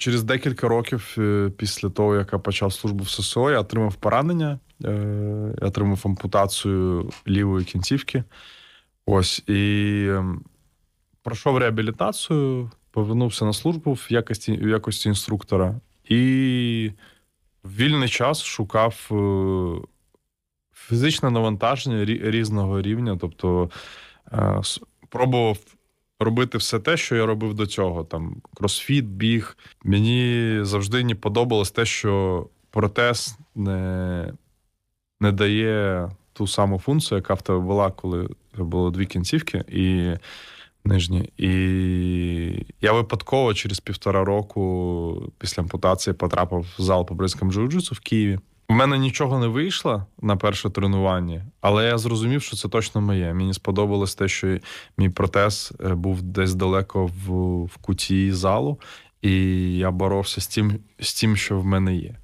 через декілька років е, після того, як я почав службу в ССО, я отримав поранення, е, я отримав ампутацію лівої кінцівки. Ось і ем, пройшов реабілітацію, повернувся на службу в якості, в якості інструктора. І в вільний час шукав е, фізичне навантаження різного рівня. Тобто пробував робити все те, що я робив до цього. Там кросфіт, біг. Мені завжди не подобалось те, що протез не, не дає ту саму функцію, яка в тебе була, коли було дві кінцівки і нижні. І я випадково через півтора року після ампутації потрапив в зал по бразильському джиу-джитсу в Києві. У мене нічого не вийшло на перше тренування, але я зрозумів, що це точно моє. Мені сподобалось те, що мій протез е, був десь далеко в, в куті залу, і я боровся з тим, з тим, що в мене є.